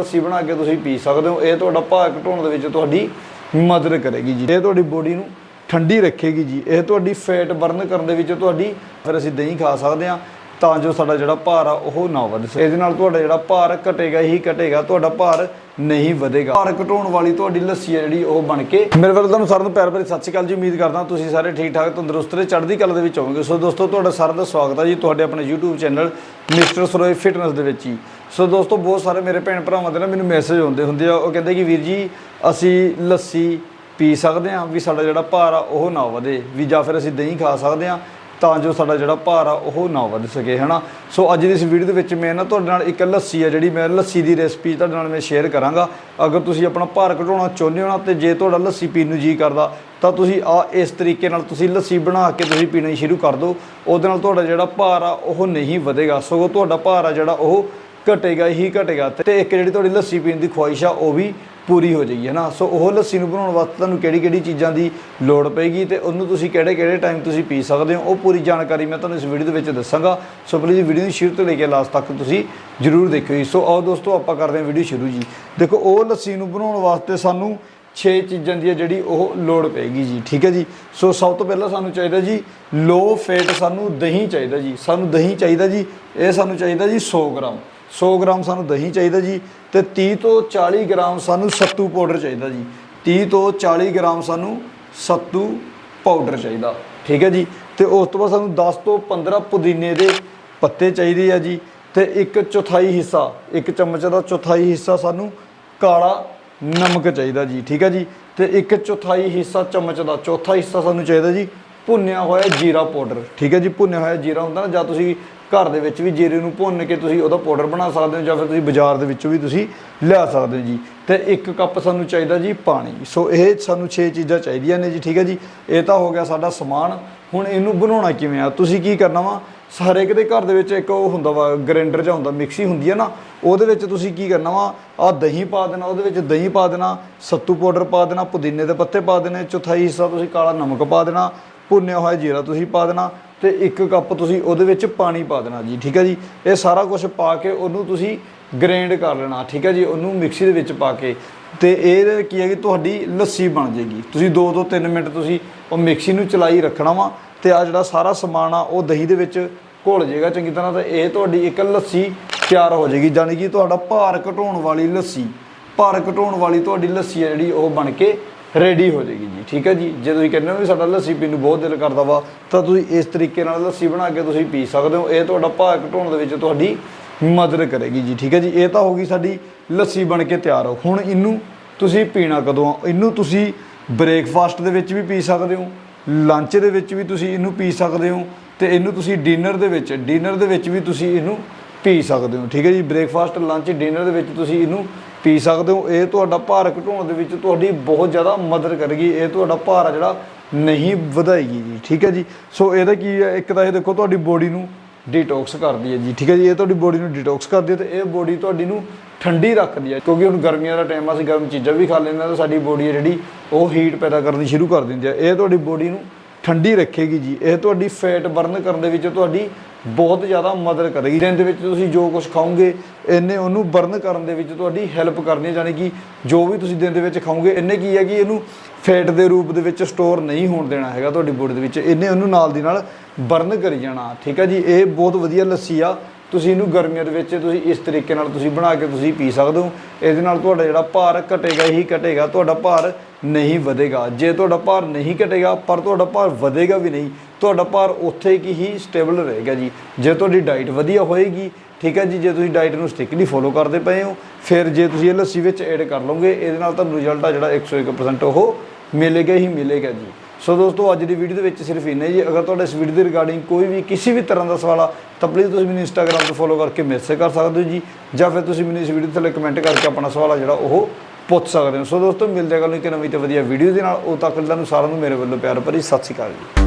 ਲੱਸੀ ਬਣਾ ਕੇ ਤੁਸੀਂ ਪੀ ਸਕਦੇ ਹੋ। ਇਹ ਤੁਹਾਡਾ ਭਾਰ ਘਟਾਉਣ ਦੇ ਵਿੱਚ ਤੁਹਾਡੀ ਮਦਦ ਕਰੇਗੀ ਜੀ। ਇਹ ਤੁਹਾਡੀ ਬੋਡੀ ਨੂੰ ਠੰਡੀ ਰੱਖੇਗੀ ਜੀ। ਇਹ ਤੁਹਾਡੀ ਫੈਟ ਬਰਨ ਕਰਨ ਦੇ ਵਿੱਚ ਤੁਹਾਡੀ ਫਿਰ ਅਸੀਂ ਦਹੀਂ ਖਾ ਸਕਦੇ ਹਾਂ। ਤਾਂ ਜੋ ਸਾਡਾ ਜਿਹੜਾ ਭਾਰ ਆ, ਉਹ ਨਾ ਵਧੇ ਸਕੇ। ਇਹਦੇ ਨਾਲ ਤੁਹਾਡਾ ਜਿਹੜਾ ਭਾਰ ਘਟੇਗਾ, ਹੀ ਘਟੇਗਾ, ਤੁਹਾਡਾ ਭਾਰ ਨਹੀਂ ਵਧੇਗਾ। ਭਾਰ ਘਟਾਉਣ ਵਾਲੀ ਤੁਹਾਡੀ ਲੱਸੀ ਹੈ ਜਿਹੜੀ, ਉਹ ਬਣ ਕੇ। ਮੇਰੇ ਵੱਲੋਂ ਤੁਹਾਨੂੰ ਸਾਰਿਆਂ ਨੂੰ ਪਿਆਰ ਭਰੀ ਸਤਿ ਸ਼੍ਰੀ ਅਕਾਲ ਜੀ। ਉਮੀਦ ਕਰਦਾ ਤੁਸੀਂ ਸਾਰੇ ਠੀਕ ਠਾਕ, ਤੰਦਰੁਸਤ ਤੇ ਚੜ੍ਹਦੀ ਕਲਾ ਦੇ ਵਿੱਚ ਹੋਵੋਗੇ। ਸੋ ਦੋਸਤੋ, ਤੁਹਾਡਾ ਸਾਰਿਆਂ ਦਾ ਸਵਾਗਤ ਹੈ ਜੀ ਤੁਹਾਡੇ ਆਪਣੇ YouTube channel mister Saroye fitness ਦੇ ਵਿੱਚ ਹੀ ਸੋ ਦੋਸਤੋ, ਬਹੁਤ ਸਾਰੇ ਮੇਰੇ ਭੈਣ ਭਰਾਵਾਂ ਦੇ ਨਾ ਮੈਨੂੰ ਮੈਸੇਜ ਆਉਂਦੇ ਹੁੰਦੇ ਆ। ਉਹ ਕਹਿੰਦੇ ਕਿ ਵੀਰ ਜੀ, ਅਸੀਂ ਲੱਸੀ ਪੀ ਸਕਦੇ ਹਾਂ ਵੀ ਸਾਡਾ ਜਿਹੜਾ ਭਾਰ ਆ, ਉਹ ਨਾ ਵਧੇ। ਵੀ ਜਾਂ ਫਿਰ ਅਸੀਂ ਦਹੀਂ ਖਾ ਸਕਦੇ ਹਾਂ। ਤਾਂ ਜੋ ਸਾਡਾ ਜਿਹੜਾ ਭਾਰ ਆ, ਉਹ ਨਾ ਵੱਧ ਸਕੇ, ਹਨਾ? ਸੋ ਅੱਜ ਦੀ ਇਸ ਵੀਡੀਓ ਦੇ ਵਿੱਚ ਮੈਂ ਨਾ ਤੁਹਾਡੇ ਨਾਲ ਇੱਕ ਲੱਸੀ ਆ ਜਿਹੜੀ ਮੈਂ ਲੱਸੀ ਦੀ ਰੈਸਪੀ ਤੁਹਾਡੇ ਨਾਲ ਮੈਂ ਸ਼ੇਅਰ ਕਰਾਂਗਾ। ਅਗਰ ਤੁਸੀਂ ਆਪਣਾ ਭਾਰ ਘਟਾਉਣਾ ਚਾਹੁੰਦੇ ਹੋ ਨਾ ਤੇ ਜੇ ਤੁਹਾਡਾ ਲੱਸੀ ਪੀਣ ਨੂੰ ਜੀ ਕਰਦਾ, ਤਾਂ ਤੁਸੀਂ ਆ ਇਸ ਤਰੀਕੇ ਨਾਲ ਤੁਸੀਂ ਲੱਸੀ ਬਣਾ ਕੇ ਤੁਸੀਂ ਪੀਣੀ ਸ਼ੁਰੂ ਕਰ ਦਿਓ। ਉਹਦੇ ਨਾਲ ਤੁਹਾਡਾ ਜਿਹੜਾ ਭਾਰ ਆ, ਉਹ ਨਹੀਂ ਵਧੇਗਾ। ਸਗੋਂ ਤੁਹਾਡਾ ਭਾਰ ਆ ਜਿਹੜਾ, ਉਹ ਘਟੇਗਾ ਹੀ ਘਟੇਗਾ। ਤੇ ਇੱਕ ਜਿਹੜੀ ਤੁਹਾਡੀ ਲੱਸੀ ਪੀਣ ਦੀ ਖੁਆਇਸ਼ ਆ, ਉਹ ਵੀ ਪੂਰੀ ਹੋ ਜਾਏਗੀ, ਹੈ ਨਾ? ਸੋ ਉਹ ਲੱਸੀ ਨੂੰ ਬਣਾਉਣ ਵਾਸਤੇ ਤੁਹਾਨੂੰ ਕਿਹੜੀ ਕਿਹੜੀ ਚੀਜ਼ਾਂ ਦੀ ਲੋੜ ਪਏਗੀ ਤੇ ਉਹਨੂੰ ਤੁਸੀਂ ਕਿਹੜੇ ਕਿਹੜੇ ਟਾਈਮ ਤੁਸੀਂ ਪੀ ਸਕਦੇ ਹੋ, ਉਹ ਪੂਰੀ ਜਾਣਕਾਰੀ ਮੈਂ ਤੁਹਾਨੂੰ ਇਸ ਵੀਡੀਓ ਦੇ ਵਿੱਚ ਦੱਸਾਂਗਾ। ਸੋ ਪਲੀਜ਼ ਵੀਡੀਓ ਨੂੰ ਸ਼ੁਰੂ ਤੋਂ ਲੈ ਕੇ ਲਾਸਟ ਤੱਕ ਤੁਸੀਂ ਜਰੂਰ ਦੇਖਿਓ ਜੀ। ਸੋ ਆਓ ਦੋਸਤੋ, ਆਪਾਂ ਕਰਦੇ ਹਾਂ ਵੀਡੀਓ ਸ਼ੁਰੂ ਜੀ। ਦੇਖੋ, ਉਹ ਲੱਸੀ ਨੂੰ ਬਣਾਉਣ ਵਾਸਤੇ ਸਾਨੂੰ 6 ਚੀਜ਼ਾਂ ਦੀ ਹੈ ਜਿਹੜੀ ਉਹ ਲੋੜ ਪਏਗੀ ਜੀ, ਠੀਕ ਹੈ ਜੀ? ਸੋ ਸਭ ਤੋਂ ਪਹਿਲਾਂ ਸਾਨੂੰ ਚਾਹੀਦਾ ਜੀ ਲੋ ਫੇਟ ਸਾਨੂੰ ਦਹੀਂ ਚਾਹੀਦਾ ਜੀ। ਸਾਨੂੰ ਦਹੀਂ ਚਾਹੀਦਾ ਜੀ, ਇਹ ਸਾਨੂੰ ਚਾਹੀਦਾ ਜੀ 100 ਗ੍ਰਾਮ। 100 ਗ੍ਰਾਮ ਸਾਨੂੰ ਦਹੀਂ ਚਾਹੀਦਾ ਜੀ ਤੇ 30 ਤੋਂ 40 ਗ੍ਰਾਮ ਸਾਨੂੰ ਸੱਤੂ ਪਾਊਡਰ ਚਾਹੀਦਾ ਜੀ। 30 ਤੋਂ 40 ਗ੍ਰਾਮ ਸਾਨੂੰ ਸੱਤੂ ਪਾਊਡਰ ਚਾਹੀਦਾ। ਠੀਕ ਹੈ ਜੀ? ਤੇ ਉਸ ਤੋਂ ਬਾਅਦ ਸਾਨੂੰ 10 ਤੋਂ 15 ਪੁਦੀਨੇ ਦੇ ਪੱਤੇ ਚਾਹੀਦੇ ਆ ਜੀ। ਤੇ ਇੱਕ ਚੌਥਾਈ ਹਿੱਸਾ, ਇੱਕ ਚਮਚ ਦਾ ਚੌਥਾਈ ਹਿੱਸਾ ਸਾਨੂੰ ਕਾਲਾ ਨਮਕ ਚਾਹੀਦਾ ਜੀ। ਠੀਕ ਹੈ ਜੀ? ਤੇ ਇੱਕ ਚੌਥਾਈ ਹਿੱਸਾ ਚਮਚ ਦਾ ਚੌਥਾ ਹਿੱਸਾ ਸਾਨੂੰ ਚਾਹੀਦਾ ਜੀ ਭੁੰਨਿਆ ਹੋਇਆ ਜੀਰਾ ਪਾਊਡਰ। ਠੀਕ ਹੈ ਜੀ, ਭੁੰਨਿਆ ਹੋਇਆ ਜੀਰਾ ਹੁੰਦਾ ਨਾ, ਜਾਂ ਤੁਸੀਂ ਘਰ ਦੇ ਵਿੱਚ ਵੀ ਜੀਰੇ ਨੂੰ ਭੁੰਨ ਕੇ ਤੁਸੀਂ ਉਹਦਾ ਪਾਊਡਰ ਬਣਾ ਸਕਦੇ ਹੋ, ਜਾਂ ਫਿਰ ਤੁਸੀਂ ਬਾਜ਼ਾਰ ਦੇ ਵਿੱਚੋਂ ਵੀ ਤੁਸੀਂ ਲਿਆ ਸਕਦੇ ਹੋ ਜੀ। ਤੇ ਇੱਕ ਕੱਪ ਸਾਨੂੰ ਚਾਹੀਦਾ ਜੀ ਪਾਣੀ। ਸੋ ਇਹ ਸਾਨੂੰ 6 ਚੀਜ਼ਾਂ ਚਾਹੀਦੀਆਂ ਨੇ ਜੀ, ਠੀਕ ਹੈ ਜੀ। ਇਹ ਤਾਂ ਹੋ ਗਿਆ ਸਾਡਾ ਸਮਾਨ। ਹੁਣ ਇਹਨੂੰ ਬਣਾਉਣਾ ਕਿਵੇਂ ਆ? ਤੁਸੀਂ ਕੀ ਕਰਨਾ ਵਾ? ਹਰੇਕ ਦੇ ਘਰ ਦੇ ਵਿੱਚ ਇੱਕ ਉਹ ਹੁੰਦਾ ਵਾ ਗ੍ਰਾਈਂਡਰ ਜਾਂ ਹੁੰਦਾ, ਮਿਕਸੀ ਹੁੰਦੀ ਹੈ ਨਾ, ਉਹਦੇ ਵਿੱਚ ਤੁਸੀਂ ਕੀ ਕਰਨਾ ਵਾ? ਆ ਦਹੀਂ ਪਾ ਦੇਣਾ, ਉਹਦੇ ਵਿੱਚ ਦਹੀਂ ਪਾ ਦੇਣਾ, ਸੱਤੂ ਪਾਊਡਰ ਪਾ ਦੇਣਾ, ਪੁਦੀਨੇ ਦੇ ਪੱਤੇ ਪਾ ਦੇਣੇ ਚੌਥਾਈ ਹਿੱਸਾ ਤੁਸੀਂ ਕਾਲਾ ਨਮਕ ਪਾ ਦੇਣਾ ਭੁੰਨਿਆ ਹੋਇਆ ਜੀਰਾ ਤੁਸੀਂ ਪਾ ਦੇਣਾ ਤੇ ਇੱਕ ਕੱਪ ਤੁਸੀਂ ਉਹਦੇ ਵਿੱਚ ਪਾਣੀ ਪਾ ਦੇਣਾ ਜੀ, ਠੀਕ ਹੈ ਜੀ? ਇਹ ਸਾਰਾ ਕੁਝ ਪਾ ਕੇ ਉਹਨੂੰ ਤੁਸੀਂ ਗ੍ਰੈਂਡ ਕਰ ਲੈਣਾ, ਠੀਕ ਹੈ ਜੀ? ਉਹਨੂੰ ਮਿਕਸੀ ਦੇ ਵਿੱਚ ਪਾ ਕੇ ਤੇ ਇਹ ਕੀ ਹੈ ਕਿ ਤੁਹਾਡੀ ਲੱਸੀ ਬਣ ਜੇਗੀ ਤੁਸੀਂ 2 ਤੋਂ 3 ਮਿੰਟ ਤੁਸੀਂ ਉਹ ਮਿਕਸੀ ਨੂੰ ਚਲਾਈ ਰੱਖਣਾ ਵਾ ਤੇ ਆ ਜਿਹੜਾ ਸਾਰਾ ਸਮਾਨ ਆ, ਉਹ ਦਹੀਂ ਦੇ ਵਿੱਚ ਘੁਲ ਜਾਏਗਾ ਚੰਗੀ ਤਰ੍ਹਾਂ ਤਾਂ ਇਹ ਤੁਹਾਡੀ ਇੱਕ ਲੱਸੀ ਤਿਆਰ ਹੋ ਜਾਏਗੀ ਯਾਨੀ ਕਿ ਤੁਹਾਡਾ ਭਾਰ ਘਟਾਉਣ ਵਾਲੀ ਲੱਸੀ, ਭਾਰ ਘਟਾਉਣ ਵਾਲੀ ਤੁਹਾਡੀ ਲੱਸੀ ਹੈ ਜਿਹੜੀ ਉਹ ਬਣ ਕੇ ਰੈਡੀ ਹੋ ਜਾਏਗੀ ਜੀ, ਠੀਕ ਹੈ ਜੀ? ਜੇ ਤੁਸੀਂ ਕਹਿੰਦੇ ਹੋ ਵੀ ਸਾਡਾ ਲੱਸੀ ਪੀਣ ਨੂੰ ਬਹੁਤ ਦਿਲ ਕਰਦਾ ਵਾ, ਤਾਂ ਤੁਸੀਂ ਇਸ ਤਰੀਕੇ ਨਾਲ ਲੱਸੀ ਬਣਾ ਕੇ ਤੁਸੀਂ ਪੀ ਸਕਦੇ ਹੋ। ਇਹ ਤੁਹਾਡਾ ਭਾਰ ਘਟਾਉਣ ਦੇ ਵਿੱਚ ਤੁਹਾਡੀ ਮਦਦ ਕਰੇਗੀ ਜੀ, ਠੀਕ ਹੈ ਜੀ? ਇਹ ਤਾਂ ਹੋ ਗਈ ਸਾਡੀ ਲੱਸੀ ਬਣ ਕੇ ਤਿਆਰ। ਹੋ ਹੁਣ ਇਹਨੂੰ ਤੁਸੀਂ ਪੀਣਾ ਕਦੋਂ ਆ? ਇਹਨੂੰ ਤੁਸੀਂ ਬ੍ਰੇਕਫਾਸਟ ਦੇ ਵਿੱਚ ਵੀ ਪੀ ਸਕਦੇ ਹੋ, ਲੰਚ ਦੇ ਵਿੱਚ ਵੀ ਤੁਸੀਂ ਇਹਨੂੰ ਪੀ ਸਕਦੇ ਹੋ, ਤੇ ਇਹਨੂੰ ਤੁਸੀਂ ਡਿਨਰ ਦੇ ਵਿੱਚ, ਡਿਨਰ ਦੇ ਵਿੱਚ ਵੀ ਤੁਸੀਂ ਇਹਨੂੰ ਪੀ ਸਕਦੇ ਹੋ, ਠੀਕ ਹੈ ਜੀ? ਬ੍ਰੇਕਫਾਸਟ, ਲੰਚ, ਡਿਨਰ ਦੇ ਵਿੱਚ ਤੁਸੀਂ ਇਹਨੂੰ ਪੀ ਸਕਦੇ ਹੋ, ਇਹ ਤੁਹਾਡਾ ਭਾਰ ਘਟਾਉਣ ਦੇ ਵਿੱਚ ਤੁਹਾਡੀ ਬਹੁਤ ਜ਼ਿਆਦਾ ਮਦਦ ਕਰੇਗੀ, ਇਹ ਤੁਹਾਡਾ ਭਾਰ ਆ ਜਿਹੜਾ ਨਹੀਂ ਵਧਾਏਗੀ ਜੀ, ਠੀਕ ਹੈ ਜੀ? ਸੋ ਇਹਦਾ ਕੀ ਹੈ, ਇੱਕ ਤਾਂ ਇਹ ਦੇਖੋ ਤੁਹਾਡੀ ਬੋਡੀ ਨੂੰ ਡੀਟੌਕਸ ਕਰਦੀ ਹੈ ਜੀ, ਠੀਕ ਹੈ ਜੀ? ਇਹ ਤੁਹਾਡੀ ਬੋਡੀ ਨੂੰ ਡੀਟੌਕਸ ਕਰਦੀ ਹੈ ਤੇ ਇਹ ਬੋਡੀ ਤੁਹਾਡੀ ਨੂੰ ਠੰਡੀ ਰੱਖਦੀ ਹੈ, ਕਿਉਂਕਿ ਹੁਣ ਗਰਮੀਆਂ ਦਾ ਟਾਈਮ ਆ, ਅਸੀਂ ਗਰਮ ਚੀਜ਼ਾਂ ਵੀ ਖਾ ਲੈਂਦੇ ਹਾਂ, ਤਾਂ ਸਾਡੀ ਬੋਡੀ ਹੈ ਜਿਹੜੀ ਉਹ ਹੀਟ ਪੈਦਾ ਕਰਨੀ ਸ਼ੁਰੂ ਕਰ ਦਿੰਦੀ ਹੈ। ਇਹ ਤੁਹਾਡੀ ਬੋਡੀ ਨੂੰ ਠੰਡੀ ਰੱਖੇਗੀ ਜੀ। ਇਹ ਤੁਹਾਡੀ ਫੈਟ ਬਰਨ ਕਰਨ ਦੇ ਵਿੱਚ ਤੁਹਾਡੀ ਬਹੁਤ ਜ਼ਿਆਦਾ ਮਦਦ ਕਰੇਗੀ। ਦਿਨ ਦੇ ਵਿੱਚ ਤੁਸੀਂ ਜੋ ਕੁਝ ਖਾਓਗੇ, ਇਹਨੇ ਉਹਨੂੰ ਬਰਨ ਕਰਨ ਦੇ ਵਿੱਚ ਤੁਹਾਡੀ ਹੈਲਪ ਕਰਨੀ ਹੈ। ਕਿ ਜੋ ਵੀ ਤੁਸੀਂ ਦਿਨ ਦੇ ਵਿੱਚ ਖਾਓਗੇ, ਇਹਨੇ ਕੀ ਹੈ ਕਿ ਇਹਨੂੰ ਫੈਟ ਦੇ ਰੂਪ ਦੇ ਵਿੱਚ ਸਟੋਰ ਨਹੀਂ ਹੋਣ ਦੇਣਾ ਹੈਗਾ ਤੁਹਾਡੀ ਬੋਡੀ ਦੇ ਵਿੱਚ। ਇਹਨੇ ਉਹਨੂੰ ਨਾਲ ਦੀ ਨਾਲ ਬਰਨ ਕਰੀ ਜਾਣਾ। ਠੀਕ ਹੈ ਜੀ, ਇਹ ਬਹੁਤ ਵਧੀਆ ਲੱਸੀ ਆ। ਤੁਸੀਂ ਇਹਨੂੰ ਗਰਮੀਆਂ ਦੇ ਵਿੱਚ ਤੁਸੀਂ ਇਸ ਤਰੀਕੇ ਨਾਲ ਤੁਸੀਂ ਬਣਾ ਕੇ ਤੁਸੀਂ ਪੀ ਸਕਦੇ ਹੋ। ਇਹਦੇ ਨਾਲ ਤੁਹਾਡਾ ਜਿਹੜਾ ਭਾਰ ਘਟੇਗਾ ਹੀ ਘਟੇਗਾ। ਤੁਹਾਡਾ ਭਾਰ ਨਹੀਂ ਵਧੇਗਾ। ਜੇ ਤੁਹਾਡਾ ਭਾਰ ਨਹੀਂ ਘਟੇਗਾ, ਪਰ ਤੁਹਾਡਾ ਭਾਰ ਵਧੇਗਾ ਵੀ ਨਹੀਂ, ਤੁਹਾਡਾ ਭਾਰ ਉੱਥੇ ਕੀ ਹੀ ਸਟੇਬਲ ਰਹੇਗਾ ਜੀ। ਜੇ ਤੁਹਾਡੀ ਡਾਈਟ ਵਧੀਆ ਹੋਏਗੀ, ਠੀਕ ਹੈ ਜੀ, ਜੇ ਤੁਸੀਂ ਡਾਈਟ ਨੂੰ ਸਟ੍ਰਿਕਟਲੀ ਫੋਲੋ ਕਰਦੇ ਪਏ ਹੋ, ਫਿਰ ਜੇ ਤੁਸੀਂ ਇਹ ਲੱਸੀ ਵਿੱਚ ਐਡ ਕਰ ਲਓਗੇ, ਇਹਦੇ ਨਾਲ ਤੁਹਾਨੂੰ ਰਿਜ਼ਲਟ ਆ ਜਿਹੜਾ 101% ਉਹ ਮਿਲੇਗਾ ਹੀ ਮਿਲੇਗਾ ਜੀ। ਸੋ ਦੋਸਤੋ, ਅੱਜ ਦੀ ਵੀਡੀਓ ਦੇ ਵਿੱਚ ਸਿਰਫ ਇੰਨਾ ਜੀ ਅਗਰ ਤੁਹਾਡਾ ਇਸ ਵੀਡੀਓ ਦੇ ਰਿਗਾਰਡਿੰਗ ਕੋਈ ਵੀ ਕਿਸੇ ਵੀ ਤਰ੍ਹਾਂ ਦਾ ਸਵਾਲ ਆ, ਤਾਂ ਪਲੀਜ਼ ਤੁਸੀਂ ਮੈਨੂੰ ਇੰਸਟਾਗ੍ਰam ਤੇ ਫੋਲੋ ਕਰਕੇ ਮੈਸੇਜ ਕਰ ਸਕਦੇ ਹੋ ਜੀ, ਜਾਂ ਫਿਰ ਤੁਸੀਂ ਮੈਨੂੰ ਇਸ ਵੀਡੀਓ ਥੱਲੇ ਕਮੈਂਟ ਕਰਕੇ ਆਪਣਾ ਸਵਾਲ ਆ ਜਿਹੜਾ ਉਹ ਪੁੱਛ ਸਕਦੇ ਹੋ। ਸੋ ਦੋਸਤੋ, ਮਿਲਦੇ ਹਾਂ ਕੱਲ੍ਹ ਨੂੰ ਇੱਕ ਨਵੀਂ ਤੇ ਵਧੀਆ ਵੀਡੀਓ ਦੇ ਨਾਲ। ਉਹ ਤੱਕ ਤੁਹਾਨੂੰ ਸਾਰਿਆਂ ਨੂੰ ਮੇਰੇ ਵੱਲੋਂ ਪਿਆਰ ਭਰੀ ਸਤਿ ਸ਼੍ਰੀ ਅਕਾਲ ਜੀ।